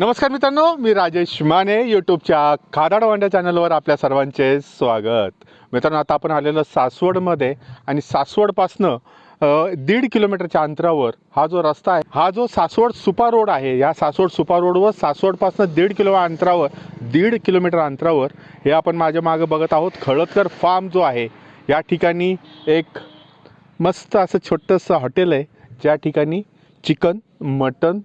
नमस्कार मित्रांनो मी राजेश माने यूट्यूबच्या खादाड वांड्या चॅनलवर आपल्या सर्वांचे स्वागत. मित्रांनो आता आपण आलेलो सासवडमध्ये आणि सासवडपासनं दीड किलोमीटरच्या अंतरावर हा जो रस्ता आहे हा जो सासवड सुपा रोड आहे या सासवड सुपा रोडवर सासवडपासनं दीड किलो अंतरावर दीड किलोमीटर अंतरावर हे आपण माझ्या मागं बघत आहोत. खळदकर फार्म जो आहे या ठिकाणी एक मस्त असं छोटंसं हॉटेल आहे. ज्या ठिकाणी चिकन मटन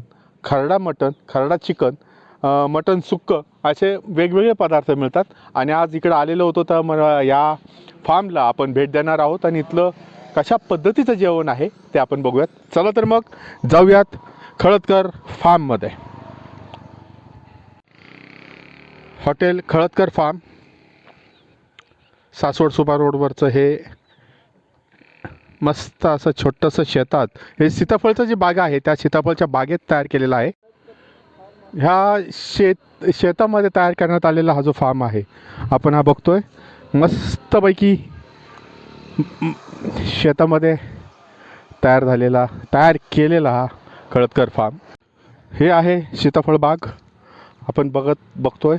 खरडा मटन खरडा चिकन मटण मटन सुक्कं असे वेगवेगळे पदार्थ मिळतात. आणि आज इकडं आलेलो होतो तर मग या फार्मला आपण भेट देणार आहोत आणि इथलं कशा पद्धतीचं जेवण आहे ते आपण बघूयात. चला तर मग जाऊयात खळदकर फार्ममध्ये हॉटेल खळदकर फार्म सासवड सुपा रोडवरचं हे मस्त असं छोटंसं शेतात. हे सीताफळचं जी बाग आहे त्या सीताफळच्या बागेत तयार केलेलं आहे. ह्या शेत शेतामध्ये तयार करण्यात आलेला हा जो फार्म आहे आपण हा बघतोय. मस्तपैकी शेतामध्ये तयार झालेला तयार केलेला हा कळतकर फार्म हे आहे सीताफळ बाग. आपण बघत बघतोय.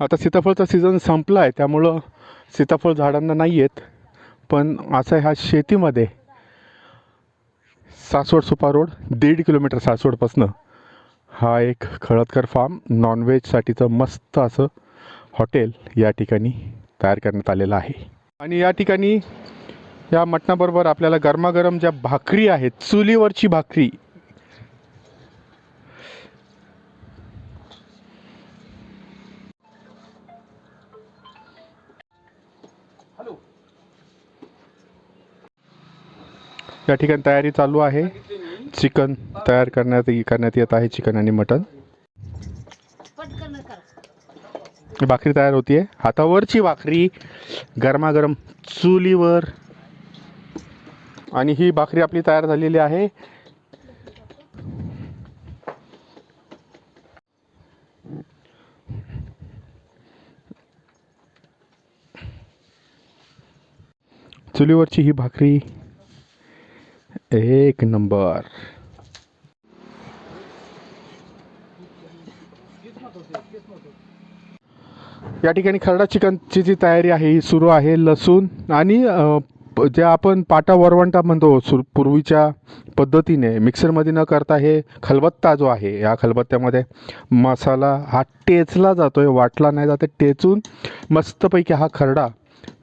आता सीताफळचा सीझन संपला आहे त्यामुळं सीताफळ झाडांना नाही येत पण असं ह्या शेतीमध्ये सासवड सुपा रोड दीड किलोमीटर सासवडपासनं हा एक खळदकर फार्म नॉनव्हेजसाठीचं मस्त असं हॉटेल या ठिकाणी तयार करण्यात आलेलं आहे. आणि या ठिकाणी या मटणाबरोबर आपल्याला गरमागरम ज्या भाकरी आहेत चुलीवरची भाकरी या ठिकाणी तयारी चालू आहे. चिकन तयार करण्यात करण्यात येत आहे चिकन आणि मटन. भाकरी तयार होतीये. हातावरची भाकरी गरमागरम चुलीवर. आणि ही भाकरी आपली तयार झालेली आहे. चुलीवरची ही भाकरी एक नंबर। या ठिकाणी खरडा चिकनची जी तयारी आहे ही सुरू आहे लसूण आणि जे आपण पाटा वरवंटा म्हणतो सुर पूर्वीच्या पद्धतीने मिक्सरमध्ये न करता हे खलबत्ता जो आहे या खलबत्त्यामध्ये मसाला हा टेचला जातो आहे वाटला नाही जाते टेचून मस्तपैकी हा खरडा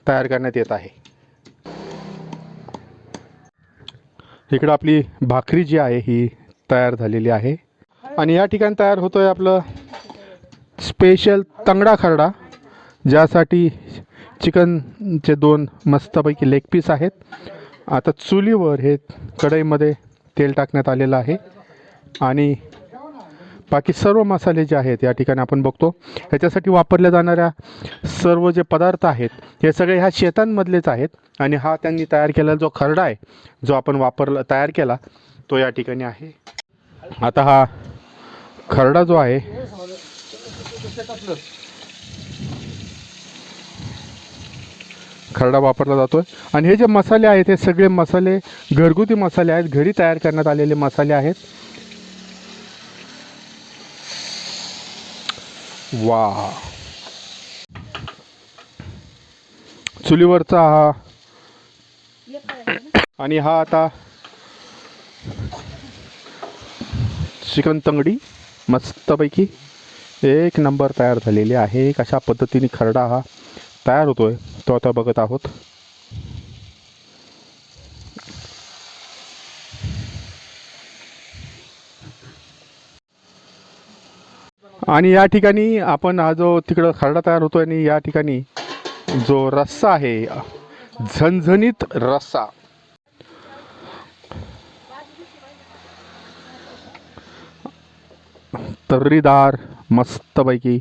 तयार करण्यात येत आहे. इकडं आपली भाकरी जी आहे ही तयार झालेली आहे. आणि या ठिकाणी तयार होतो आहे आपलं स्पेशल तंगडा खरडा ज्यासाठी चिकनचे दोन मस्तपैकी लेग पीस आहेत. आता चुलीवर हे कढईमध्ये तेल टाकण्यात आलेलं आहे. आणि बाकी सर्व मसाले जे आहेत या ठिकाणी आपण बघतो ह्याच्यासाठी वापरल्या जाणाऱ्या सर्व जे पदार्थ आहेत हे सगळे ह्या शेतांमधलेच आहेत आणि हा त्यांनी तयार केलेला जो खरडा आहे जो आपण वापरला तयार केला तो या ठिकाणी आहे. आता हा खरडा जो आहे खरडा वापरला जातो आणि हे जे मसाले आहेत हे सगळे मसाले घरगुती मसाले आहेत घरी तयार करण्यात आलेले मसाले आहेत. वा चुलीवरचा हा. आणि हा आता चिकन तंगडी मस्तपैकी एक नंबर तयार झालेली आहे. कशा पद्धतीने खरडा हा तयार होतोय. तो आता बघत आहोत. आणि या ठिकाणी आपण हा जो तिकडं खरडा तयार होतो आणि या ठिकाणी जो रस्सा आहे झणझणीत रस्सा. तर्रीदार मस्तपैकी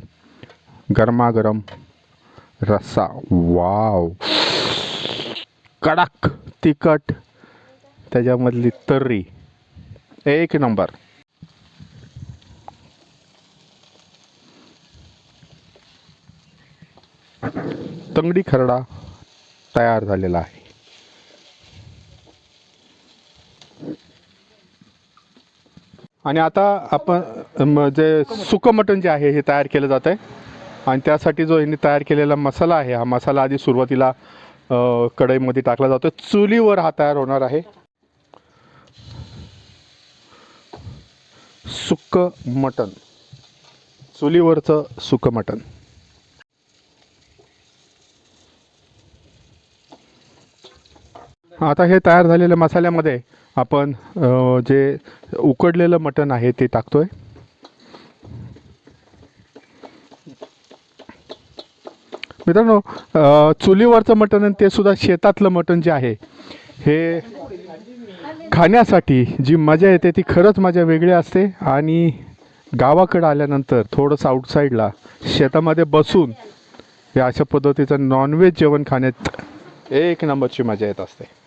गरमागरम रस्सा. वाव. कडक तिखट त्याच्यामधली तर्री. एक नंबर. तंगडी खरडा तयार झालेला आहे. आणि आता आपण जे सुकं मटण जे आहे हे तयार केलं जात आहे. आणि त्यासाठी जो यांनी तयार केलेला मसाला आहे हा मसाला आधी सुरुवातीला कढईमध्ये टाकला जातो. चुलीवर हा तयार होणार आहे. सुक मटण. चुलीवरचं सुकं मटण. आता हे तयार झालेल्या मसाल्यामध्ये आपण जे उकडलेलं मटण आहे ते टाकतोय. मित्रांनो चुलीवरचं मटण आणि ते सुद्धा शेतातलं मटण जे आहे हे खाण्यासाठी जी मजा येते ती खरंच मजा वेगळी असते आणि गावाकडं आल्यानंतर थोडंसं आउटसाईडला शेतामध्ये बसून या अशा पद्धतीचं नॉनव्हेज जेवण खाण्यात एक नंबरची मजा येत असते.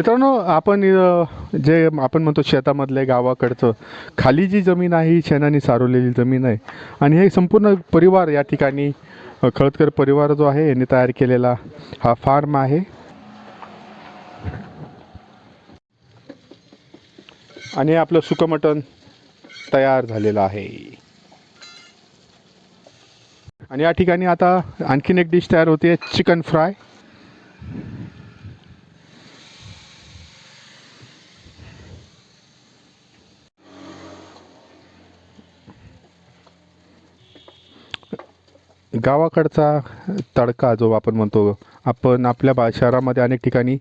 मित्रांनो आपण जे आपण म्हणतो शेतामधले गावाकडचं खाली जी जमीन आहे ही शेणाने सारवलेली जमीन आहे. आणि हे संपूर्ण परिवार या ठिकाणी खळदकर परिवार जो आहे यांनी तयार केलेला हा फार्म आहे. आणि आपलं सुकं मटण तयार झालेलं आहे. आणि या ठिकाणी आता आणखीन एक डिश तयार होते चिकन फ्राय गावाकडचा तडका जो आपण म्हणतो आपण आपल्या बा शहरामध्ये अनेक ठिकाणी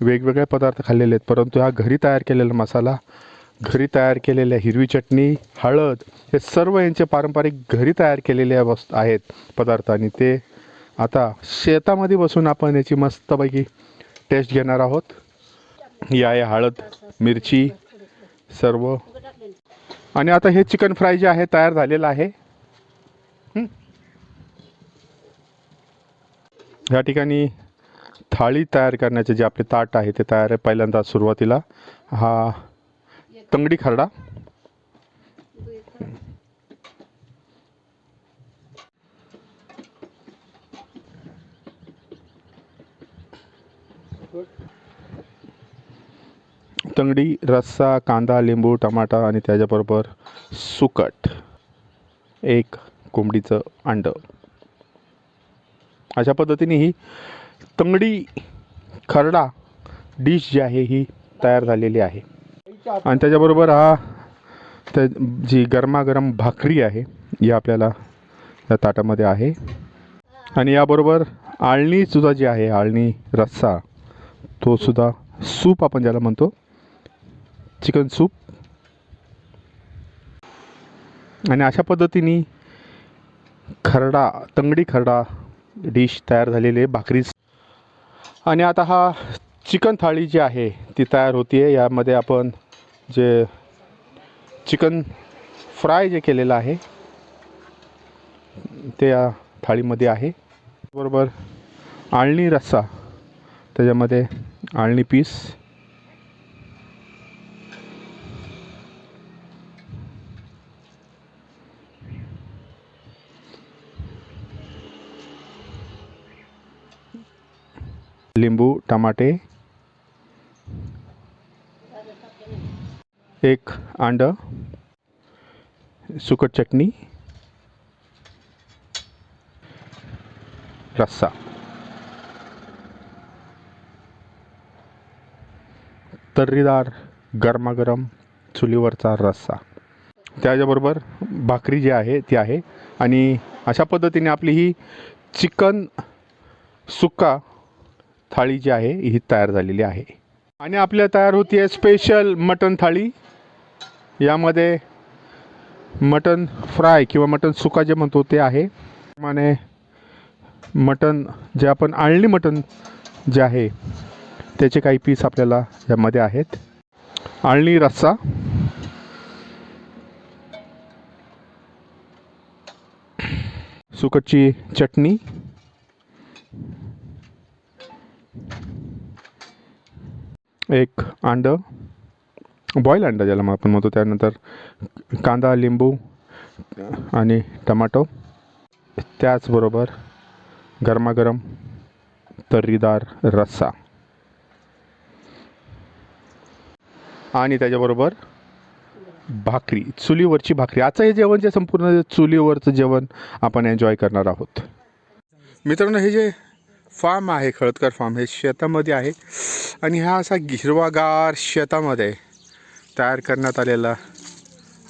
वेगवेगळे पदार्थ खाल्लेले आहेत. परंतु हा घरी तयार केलेला मसाला घरी तयार केलेल्या हिरवी चटणी हळद हे सर्व यांचे पारंपरिक घरी तयार केलेल्या वस्तू आहेत पदार्थ. आणि ते आता शेतामध्ये बसून आपण याची मस्तपैकी टेस्ट घेणार आहोत. या आहे हळद मिरची सर्व. आणि आता हे चिकन फ्राय जे आहे तयार झालेलं आहे. या ठिकाणी थाळी तयार करण्याचे जे आपले ताट आहे ते तयार आहे पहिल्यांदा सुरुवातीला. हा तंगडी खरडा. तंगडी रस्सा कांदा लिंबू टमाटा आणि त्याच्याबरोबर सुकट एक कोंबडीचं अंडं. अशा पद्धतीने ही तंगडी खरडा डिश जी आहे ही तयार झालेली आहे. आणि त्याच्याबरोबर हा त्या जी गरमागरम भाकरी आहे ही आपल्याला या ताटामध्ये आहे. आणि याबरोबर आळणीसुद्धा जी आहे आळणी रस्सा तो सुद्धा सूप आपण ज्याला म्हणतो चिकन सूप. आणि अशा पद्धतीने खरडा तंगडी खरडा डिश तयार झालेली आहे भाकरीच आणि आता हा चिकन थाळी जी आहे ती तयार होती आहे यामध्ये आपण जे चिकन फ्राय जे केलेलं आहे ते या थाळीमध्ये आहे. बरोबर आळणी रस्सा. त्याच्यामध्ये आळणी पीस. लिंबू टमाटे. एक अंड सुकट चटणी. रस्सा. तर्रीदार गरमागरम चुलीवरचा रस्सा. त्याच्याबरोबर भाकरी जी आहे ती आहे. आणि अशा पद्धतीने आपली ही चिकन सुक्का थाळी जी आहे ही तयार झालेली आहे. आणि आपल्या तयार होती आहे स्पेशल मटन थाळी. यामध्ये मटन फ्राय किंवा मटन सुका जे म्हणतो ते आहे. त्याप्रमाणे मटन जे आपण आळणी मटन जे आहे त्याचे काही पीस आपल्याला यामध्ये आहेत. आळणी रस्सा. सुकटची चटणी. एक अंड बॉईल अंडा ज्याला मग आपण म्हणतो. त्यानंतर कांदा लिंबू आणि टमाटो. त्याचबरोबर गरमागरम तर्रीदार रस्सा. आणि त्याच्याबरोबर भाकरी चुलीवरची भाकरी. आजचं हे जेवण जे संपूर्ण चुलीवरचं जेवण आपण एन्जॉय करणार आहोत. मित्रांनो हे जे फार्म आहे खळदकर फार्म हे शेतामध्ये आहे. आणि हा असा हिरवागार शेतामध्ये तयार करण्यात आलेला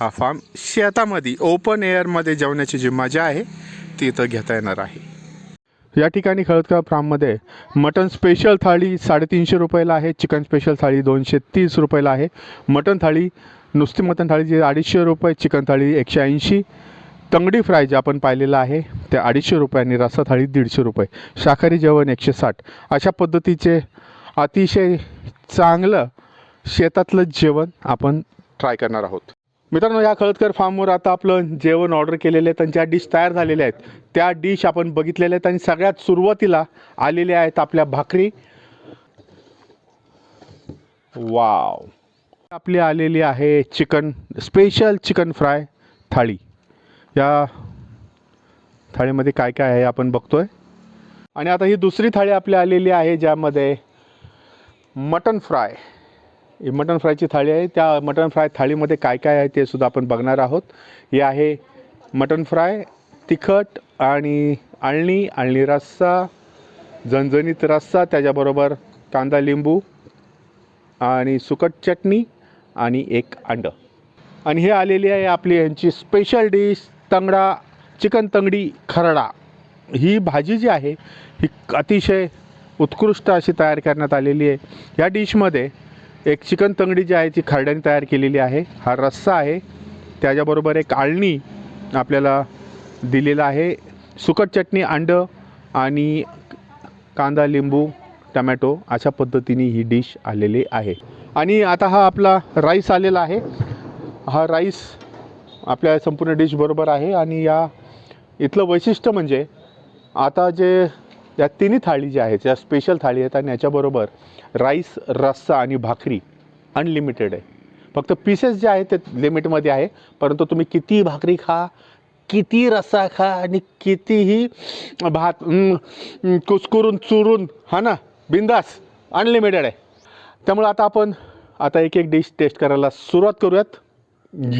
हा फार्म शेतामध्ये ओपन एअरमध्ये जेवण्याची जी मजा आहे ती इथं घेता येणार आहे. या ठिकाणी खळदकर फार्ममध्ये मटन स्पेशल थाळी साडेतीनशे रुपयाला आहे चिकन स्पेशल थाळी दोनशे तीस रुपयाला आहे. मटन थाळी नुसती मटन थाळी जी अडीचशे रुपये चिकन थाळी एकशे ऐंशी. तंगडी फ्राय जे आपण पाहिलेलं आहे ते अडीचशे रुपये आणि रस्सा थाळी दीडशे रुपये. शाकाहारी जेवण एकशे साठ. अशा पद्धतीचे अतिशय चांगलं शेतातलं जेवण आपण ट्राय करणार आहोत. मित्रांनो या खळदकर फार्मवर आता आपलं जेवण ऑर्डर केलेले आहे आणि ज्या डिश तयार झालेल्या आहेत त्या डिश आपण बघितलेल्या आहेत आणि सगळ्यात सुरुवातीला आलेल्या आहेत आपल्या भाकरी. वाव आपली आलेली आहे चिकन स्पेशल चिकन फ्राय थाळी. या थाळीमध्ये काय काय आहे आपण बघतोय. आणि आता ही दुसरी थाळी आपली आलेली आहे ज्यामध्ये मटन फ्राय. ही मटन फ्रायची थाळी आहे. त्या मटन फ्राय थाळीमध्ये काय काय आहे ते सुद्धा आपण बघणार आहोत. हे आहे मटन फ्राय तिखट आणि आळणी आळणी रस्सा झणझणीत रस्सा त्याच्याबरोबर कांदा लिंबू आणि सुकट चटणी आणि एक अंडं. आणि हे आलेली आहे आपली यांची स्पेशल डिश तंगडा चिकन तंगडी खरडा. ही भाजी जी आहे ही अतिशय उत्कृष्ट अशी तयार करण्यात आलेली आहे. या डिशमध्ये एक चिकन तंगडी जी आहे ती खरड्याने तयार केलेली आहे. हा रस्सा आहे. त्याच्याबरोबर एक आळणी आपल्याला दिलेला आहे. सुकट चटणी अंडं आणि कांदा लिंबू टमॅटो अशा पद्धतीने ही डिश आलेली आहे. आणि आता हा आपला राईस आलेला आहे. हा राईस आपल्या संपूर्ण डिश बरोबर आहे आणि या इथलं वैशिष्ट्य म्हणजे आता जे या तिन्ही थाळी ज्या आहेत ज्या स्पेशल थाळी आहेत आणि याच्याबरोबर राईस रस्सा आणि भाकरी अनलिमिटेड आहे. फक्त पीसेस जे आहेत ते लिमिटमध्ये आहे परंतु तुम्ही किती भाकरी खा किती रस्सा खा आणि कितीही भात कुसकुरून चुरून हा ना बिंदास अनलिमिटेड आहे. त्यामुळे आता आपण आता एक एक डिश टेस्ट करायला सुरुवात करूयात.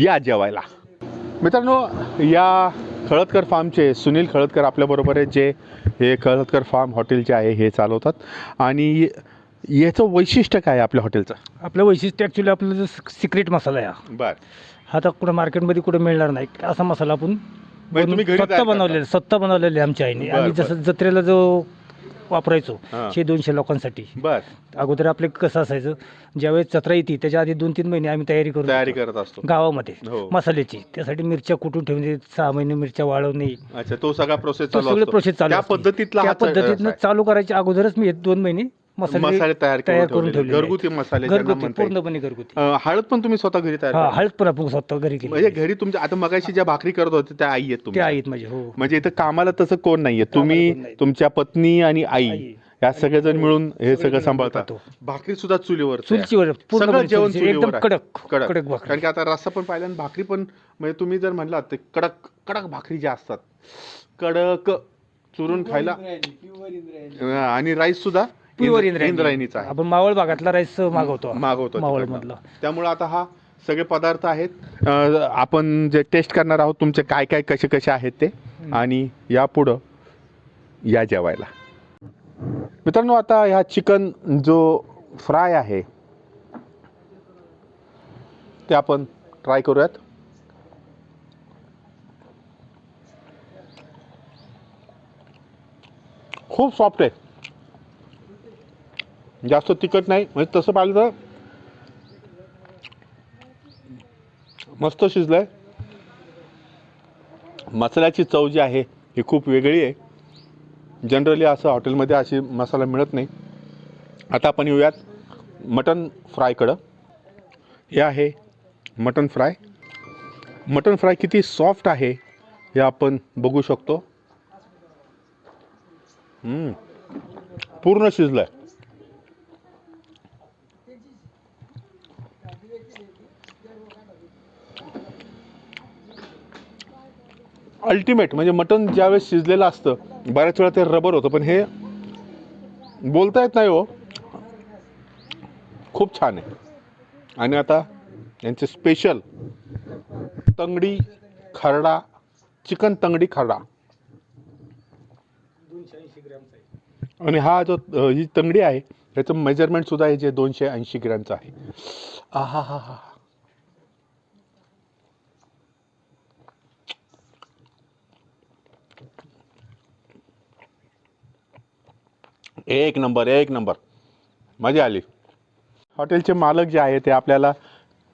या जेवायला. मित्रांनो या खळदकर फार्मचे सुनील खळदकर आपल्याबरोबर आहेत जे हे खळदकर फार्म हॉटेल जे आहे हे चालवतात. आणि याचं वैशिष्ट्य काय आहे आपल्या हॉटेलचं? आपलं वैशिष्ट्य ॲक्च्युली आपलं जो सिक्रेट मसाला आहे हा. बर. हा तर कुठं मार्केटमध्ये कुठं मिळणार नाही. असा मसाला आपण म्हणजे तुम्ही घरी स्वतः? बनवलेला स्वतः बनवलेले आमच्या आईने. बरं, आम्ही जसं जत्रेला जो वापरायचो हां. शे दोनशे लोकांसाठी बर अगोदर आपले कसं असायचं ज्यावेळेस जत्रा येते त्याच्या आधी दोन तीन महिने आम्ही तयारी करून तयारी. करत असतो गावामध्ये हो. मसाल्याची त्यासाठी मिरच्या कुटून ठेवणे सहा महिने मिरच्या वाळवणे अच्छा तो सगळा प्रोसेस तो चालू सगळं असतो. प्रोसेस चालू त्या असते. पद्धतीतला त्या हा च- पद्धतीनं रस्सा चालू करायच्या अगोदरच मी दोन महिने. मसाले तयार करून. ठेवलेले घरगुती. मसाले घरगुती. पूर्णपणे घरगुती हळद पण तुम्ही स्वतः घरी तयार हा? हळद पण आपण स्वतः घरी केली म्हणजे घरी तुमच्या आता मगाशी ज्या भाकरी करत होते त्या आई आहेत ते तुम्ही आहेत माझे हो म्हणजे इथं कामाला तसं कोण नाहीये तुम्ही. तुमच्या पत्नी आणि आई. या सगळेजण मिळून हे सगळं सांभाळतात. भाकरी सुद्धा चुलीवर चुलचीवर पूर्ण सगळं जेवण चुलीवर. कडक कडक कारण की आता रस्सा पण पाहिला आणि भाकरी पण म्हणजे तुम्ही जर म्हणलात ते कडक कडक भाकरी ज्या असतात कडक चुरून खायला आणि राईस सुद्धा प्युअर इंद्र- इंद्रायणी. इंद्रायणीचा आहे. आपण मावळ भागातला राईस मागवतो. मागवतो मावळ. मधला. त्यामुळे आता हा सगळे पदार्थ आहेत. अं, आपण जे टेस्ट करणार आहोत तुमचे काय काय कसे कसे आहेत ते. आणि यापुढं या जेवायला. मित्रांनो आता ह्या चिकन जो फ्राय आहे ते आपण ट्राय करूयात. खूप सॉफ्ट आहे. जास्त तिखट नाही. म्हणजे तसं पाहिलं तर मस्त शिजलंय. मसाल्याची चव जी आहे ही खूप वेगळी आहे. जनरली असं हॉटेलमध्ये अशी मसाला मिळत नाही. आता आपण येऊयात मटन फ्रायकडं. हे आहे मटन फ्राय. मटन फ्राय किती सॉफ्ट आहे हे आपण बघू शकतो. पूर्ण शिजलं आहे अल्टिमेट म्हणजे मटन ज्यावेळेस शिजलेलं असतं बऱ्याच वेळा ते रबर होतं पण हे बोलता येत नाही हो. खूप छान आहे. आणि आता यांचे स्पेशल तंगडी खरडा चिकन तंगडी खरडा. आणि हा जो ही तंगडी आहे त्याचं मेजरमेंट सुद्धा आहे जे दोनशे ऐंशी ग्रॅमचं आहे. आहा हा हा एक नंबर एक नंबर. मजा आली. हॉटेलचे मालक जे आहे ते आपल्याला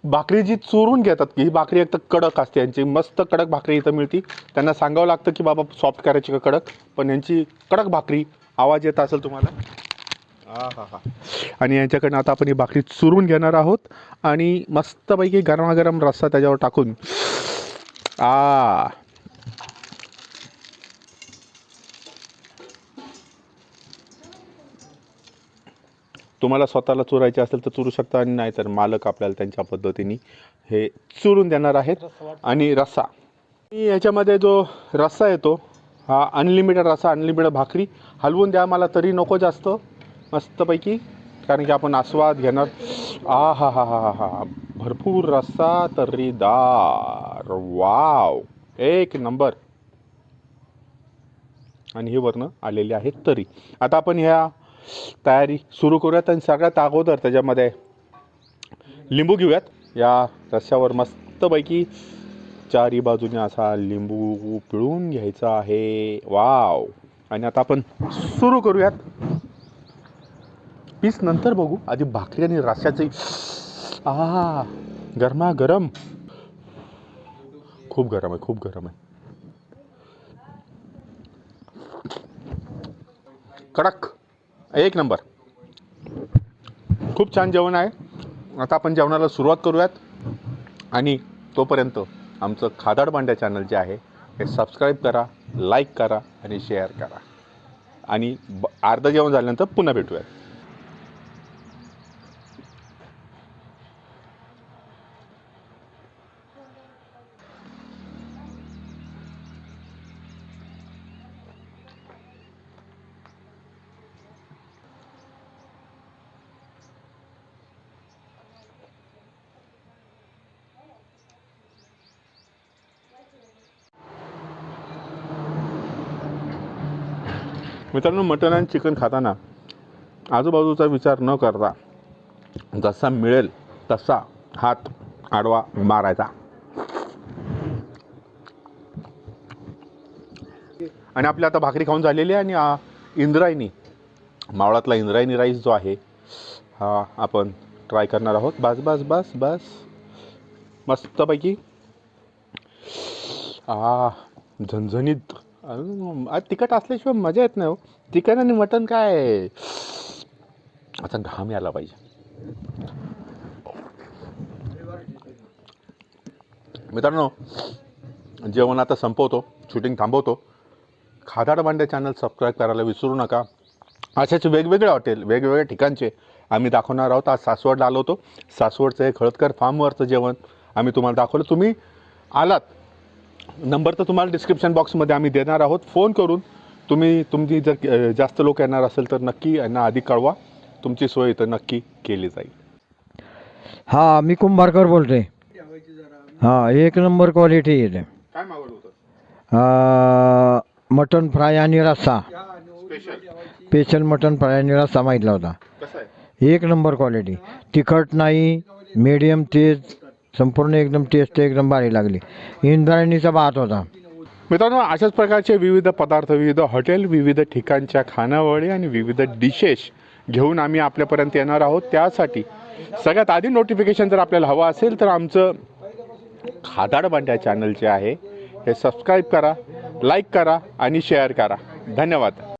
भाकरी जी चुरून घेतात की ही भाकरी एक तर कडक असते यांची मस्त कडक भाकरी इथं मिळती. त्यांना सांगावं लागतं की बाबा सॉफ्ट करायची का कडक पण यांची कडक भाकरी आवाज येत असेल तुम्हाला. हा हा हा आणि यांच्याकडनं आता आपण ही भाकरी चुरून घेणार आहोत आणि मस्तपैकी गरमागरम रस्सा त्याच्यावर टाकून. आ तुम्हाला स्वतःला चुरायचे असेल तर चुरू शकता आणि नाही तर मालक आपल्याला त्यांच्या पद्धतीने हे चुरून देणार आहेत. आणि रस्सा. आणि याच्यामध्ये जो रस्सा येतो हा अनलिमिटेड रस्सा अनलिमिटेड भाकरी हलवून द्या मला तरी नको जास्त. मस्तपैकी. कारण की आपण आस्वाद घेणार. आ हा हा हा हा हा. भरपूर रस्सा तर्रीदार. वाव. एक नंबर. आणि हे वरनं आलेले आहेत तरी. आता आपण ह्या तयारी सुरू करूयात आणि सगळ्यात अगोदर त्याच्यामध्ये लिंबू घेऊयात. या रस्त्यावर मस्तपैकी चारी बाजूने असा लिंबू पिळून घ्यायचा आहे. वाव! आणि आता आपण सुरू करूयात. पीस नंतर बघू. आधी भाकरी आणि रस्स्याचे आ गरमा गरम खूप गरम आहे खूप गरम आहे. कडक. एक नंबर. खूप छान जेवण आहे. आता आपण जेवणाला सुरुवात करूयात. आणि तोपर्यंत आमचं खादाड भांड्या चॅनल जे आहे हे सबस्क्राईब करा लाईक करा आणि शेअर करा. आणि ब अर्धं जेवण झाल्यानंतर पुन्हा भेटूयात. मित्रांनो मटण आणि चिकन खाताना आजूबाजूचा विचार न करता जसा मिळेल तसा हात आडवा मारायचा. आणि आपली आता भाकरी खाऊन झालेली आहे आणि इंद्रायणी मावळातला इंद्रायणी राईस जो आहे हा आपण ट्राय करणार आहोत. बस बस बस बस. मस्तपैकी. झणझणीत. तिखट असल्याशिवाय मजा येत नाही हो. चिकन आणि मटन काय? आता घाम यायला पाहिजे. मित्रांनो जेवण आता संपवतो शूटिंग थांबवतो. खादाड भांडे चॅनल सबस्क्राईब करायला विसरू नका. अशाच वेगवेगळे हॉटेल वेगवेगळ्या ठिकाणचे आम्ही दाखवणार आहोत. आज सासवडला आलो होतो. सासवडचं हे हळदकर फार्मवरचं जेवण आम्ही तुम्हाला दाखवलं. तुम्ही आलात. नंबर तर तुम्हाला डिस्क्रिप्शन बॉक्समध्ये आम्ही देणार आहोत. फोन करून तुम्ही तुमची जर जास्त लोक येणार असेल तर नक्की यांना आधी कळवा. तुमची सोय इथं नक्की केली जाईल. हा मी कुंभारकर बोलतोय. हा एक नंबर क्वालिटी येते काय मागवलं होतं? मटन फ्राय आणि रस्सा. स्पेशल स्पेशल मटन फ्राय आणि रस्सा मागितला होता. कसं आहे? एक नंबर क्वालिटी. तिखट नाही मीडियम तेज संपूर्ण एकदम टेस्ट एकदम भारी लागली. इंद्रायणीचा भात होता. मित्रांनो अशाच प्रकारचे विविध पदार्थ विविध हॉटेल विविध ठिकाणच्या खानावळी आणि विविध डिशेस घेऊन आम्ही आपल्यापर्यंत येणार आहोत. त्यासाठी सगळ्यात आधी नोटिफिकेशन जर आपल्याला हवं असेल तर आमचं खादाड भांड्या चॅनल जे आहे हे सबस्क्राईब करा लाईक करा आणि शेअर करा. धन्यवाद.